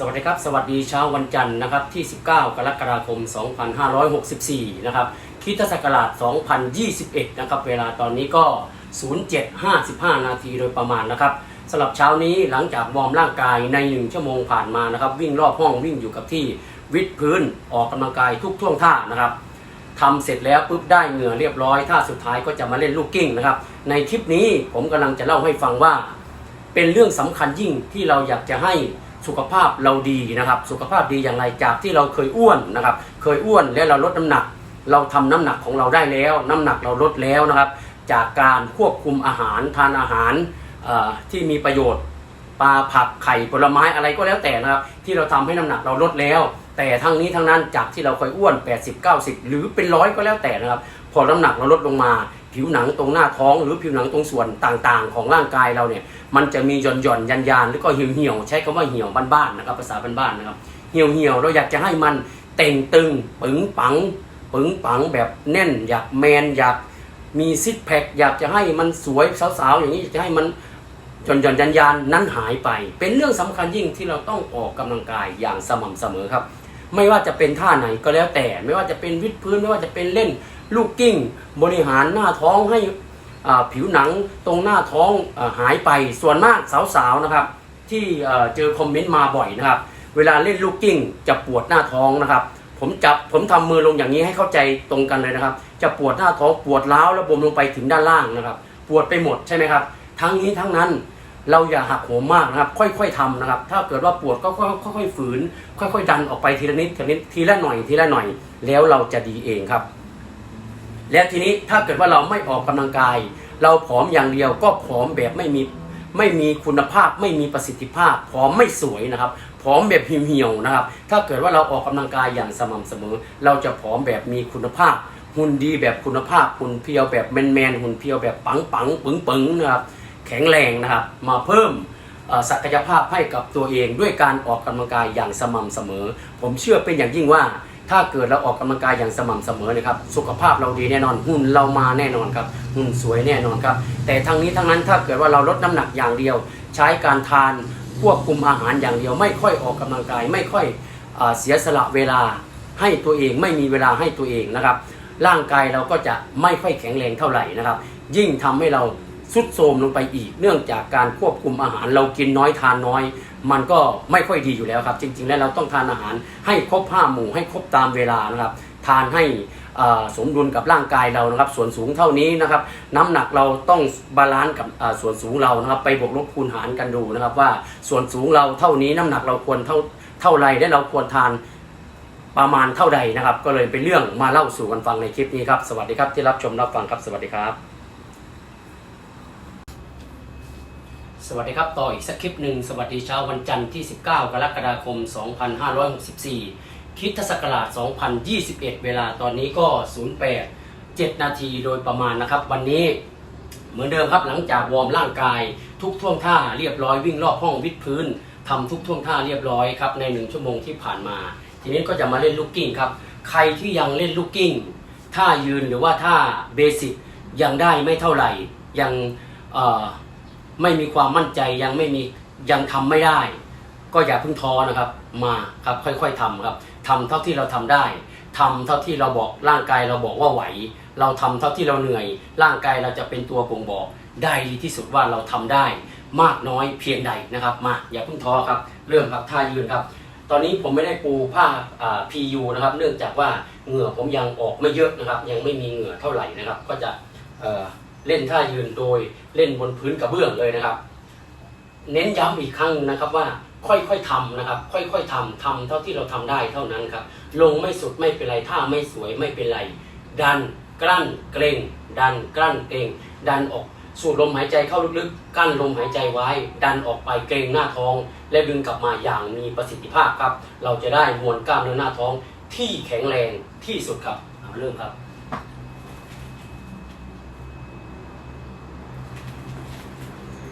สวัสดีครับ สวัสดีเช้าวันจันทร์นะครับที่ 19 กรกฎาคม 2564 นะครับคริสตศักราช 2021 นะครับเวลาตอนนี้ก็ 07.55 นาทีโดยประมาณนะครับสำหรับเช้านี้หลังจากวอร์มร่างกายใน 1 ชั่วโมงผ่านมานะครับวิ่งรอบห้องวิ่งอยู่กับที่วิดพื้นออกกำลังกายทุกท่วงท่านะครับทำเสร็จแล้วปุ๊บได้เหงื่อเรียบร้อยท่าสุดท้ายก็จะมาเล่นลูกกิ้งนะครับในคลิปนี้ผมกำลังจะเล่าให้ฟังว่า เป็นเรื่องสำคัญยิ่งที่เราอยากจะให้ สุขภาพเราดีนะครับ สุขภาพดีอย่างไรจากที่เราเคยอ้วนนะครับ เคยอ้วนแล้วเราลดน้ำหนัก เราทำน้ำหนักของเราได้แล้ว น้ำหนักเราลดแล้วนะครับ จากการควบคุมอาหารทานอาหารที่มีประโยชน์ปลาผักไข่ผลไม้อะไรก็แล้วแต่นะครับ ที่เราทำให้น้ำหนักเราลดแล้ว แต่ทั้งนี้ทั้งนั้นจากที่เราเคยอ้วน 80 90 หรือเป็นร้อยก็แล้วแต่นะครับ พอน้ำหนักเราลดลงมาผิวหนังตรงหน้าท้อง หรือผิวหนังตรงส่วนต่างๆ ของร่างกายเราเนี่ยมันจะมีหย่อนหย่อนยันยานหรือก็เหี่ยวเหี่ยวใช้คำว่าเหี่ยวบ้านๆนะครับภาษาบ้านๆนะครับเหี่ยวเหี่ยวเราอยากจะให้มันเต่งตึงปึงปังปึงปังแบบแน่นอยากแมนอยากมีซิกแพคอยากจะให้มันสวยสาวๆอย่างนี้จะให้มันจนหย่อนยันยานนั้นหายไป เป็นเรื่องสำคัญยิ่งที่เราต้องออกกำลังกายอย่างสม่ำเสมอครับ ไม่ว่าจะเป็นท่าไหนก็แล้วแต่ ไม่ว่าจะเป็นวิดพื้นไม่ว่าจะเป็นเล่น ลูกกิ้ง บริหารหน้าท้องให้ผิวหนังตรงหน้าท้องอหายไปส่วนมากสาวๆนะครับ ที่เจอคอมเมนต์มาบ่อยนะครับ เวลาเล่นลูกกิ้งจะปวดหน้าท้องนะครับ ผมจับผมทำมือลงอย่างนี้ให้เข้าใจตรงกันเลยนะครับ จะปวดหน้าท้องปวดร้าวแล้วบวมลงไปถึงด้านล่างนะครับ ปวดไปหมดใช่ไหมครับ ทั้งนี้ทั้งนั้นเราอย่าหักโหมมากนะครับ ค่อยๆทำนะครับ ถ้าเกิดว่าปวดก็ค่อยๆฝืน ค่อยๆดันออกไปทีละนิดทีละนิดทีละหน่อยทีละหน่อย แล้วเราจะดีเองครับ และทีนี้ถ้าเกิดว่าเราไม่ออกกำลังกาย เราผอมอย่างเดียวก็ผอมแบบไม่มีไม่มีคุณภาพไม่มีประสิทธิภาพผอมไม่สวยนะครับผอมแบบเหี่ยวๆนะครับ ถ้าเกิดว่าเราออกกำลังกายอย่างสม่ำเสมอ เราจะผอมแบบมีคุณภาพ หุ่นดีแบบคุณภาพหุ่นเพียวแบบแมนๆหุ่นเพียวแบบปังปังๆปึงปึงๆนะครับแข็งแรงนะครับ มาเพิ่มศักยภาพให้กับตัวเองด้วยการออกกำลังกายอย่างสม่ำเสมอ ผมเชื่อเป็นอย่างยิ่งว่า ถ้าเกิดเราออกกำลังกายอย่างสม่ำเสมอนะครับ สุขภาพเราดีแน่นอนหุ่นเรามาแน่นอนครับหุ่นสวยแน่นอนครับ แต่ทั้งนี้ทั้งนั้นถ้าเกิดว่าเราลดน้ำหนักอย่างเดียว ใช้การทานควบคุมอาหารอย่างเดียว ไม่ค่อยออกกำลังกาย ไม่ค่อยเอเสียสละเวลาให้ตัวเองไม่มีเวลาให้ตัวเองนะครับ ร่างกายเราก็จะไม่ค่อยแข็งแรงเท่าไหร่นะครับ ยิ่งทำให้เรา สุดโทมลงไปอีก เนื่องจากการควบคุมอาหารเรากินน้อยทานน้อย มันก็ไม่ค่อยดีอยู่แล้วครับ จริง ๆ แล้วเราต้องทานอาหารให้ครบห้าหมู่ให้ครบตามเวลานะครับ ทานให้สมดุลกับร่างกายเรานะครับ ส่วนสูงเท่านี้นะครับ น้ำหนักเราต้องบาลานซ์กับส่วนสูงเรานะครับ ไปบวกลบคูณหารกันดูนะครับ ว่าส่วนสูงเราเท่านี้น้ำหนักเราควรเท่าเท่าไรและเราควรทานประมาณเท่าใดนะครับ ก็เลยเป็นเรื่องมาเล่าสู่กันฟังในคลิปนี้ครับ สวัสดีครับที่รับชมรับฟังครับสวัสดีครับ สวัสดีครับ ต่ออีกสักคลิปหนึ่ง สวัสดีเช้าวันจันทร์ที่ 19 กรกฎาคม 2564 คิดศักราช 2021 เวลาตอนนี้ก็ 08 7 นาทีโดยประมาณนะครับ วันนี้เหมือนเดิมครับหลังจากวอร์มร่างกาย ทุกท่วงท่าเรียบร้อยวิ่งรอบห้องวิดพื้นทำทุกท่วงท่าเรียบร้อยครับในหนึ่งชั่วโมงที่ผ่านมา ทีนี้ก็จะมาเล่นลูกกิ้งครับ ใครที่ยังเล่นลูกกิ้งท่ายืนหรือว่าท่าเบสิกยังได้ไม่เท่าไหร่ยังเอ่อ ไม่มีความมั่นใจยังไม่มียังทำไม่ได้ ก็อย่าเพิ่งท้อนะครับมาครับค่อยๆทำครับทำเท่าที่เราทำได้ทำเท่าที่เราบอกร่างกายเราบอกว่าไหว เราทำเท่าที่เราเหนื่อย ร่างกายเราจะเป็นตัวบ่งบอกได้ดีที่สุดว่าเราทำได้ มากน้อยเพียงใดนะครับ มาอย่าเพิ่งท้อครับ เริ่มครับท่ายืนครับ ตอนนี้ผมไม่ได้ปูผ้าอ่า PU นะครับ เนื่องจากว่าเหงื่อผมยังออกไม่เยอะนะครับ ยังไม่มีเหงื่อเท่าไหร่นะครับ ก็จะ เล่นท่ายืนโดยเล่นบนพื้นกระเบื้องเลยนะครับ เน้นย้ำอีกครั้งนะครับว่าค่อยๆทำนะครับ ค่อยๆทำทำเท่าที่เราทำได้เท่านั้นครับ ลงไม่สุดไม่เป็นไรท่าไม่สวยไม่เป็นไร ดันกลั้นเกรง ดันกลั้นเกรงดันออกสูดลมหายใจเข้าลึกๆ กั้นลมหายใจไว้ ดันออกไปเกรงหน้าท้อง และดึงกลับมาอย่างมีประสิทธิภาพครับ เราจะได้มวลกล้ามเนื้อหน้าท้องที่แข็งแรงที่สุดครับเอาเริ่มครับ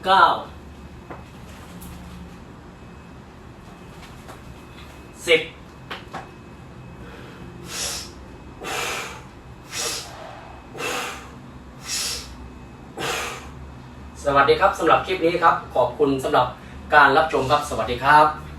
เก้าสิบสวัสดีครับสำหรับคลิปนี้ครับ ขอบคุณสำหรับการรับชมครับ สวัสดีครับ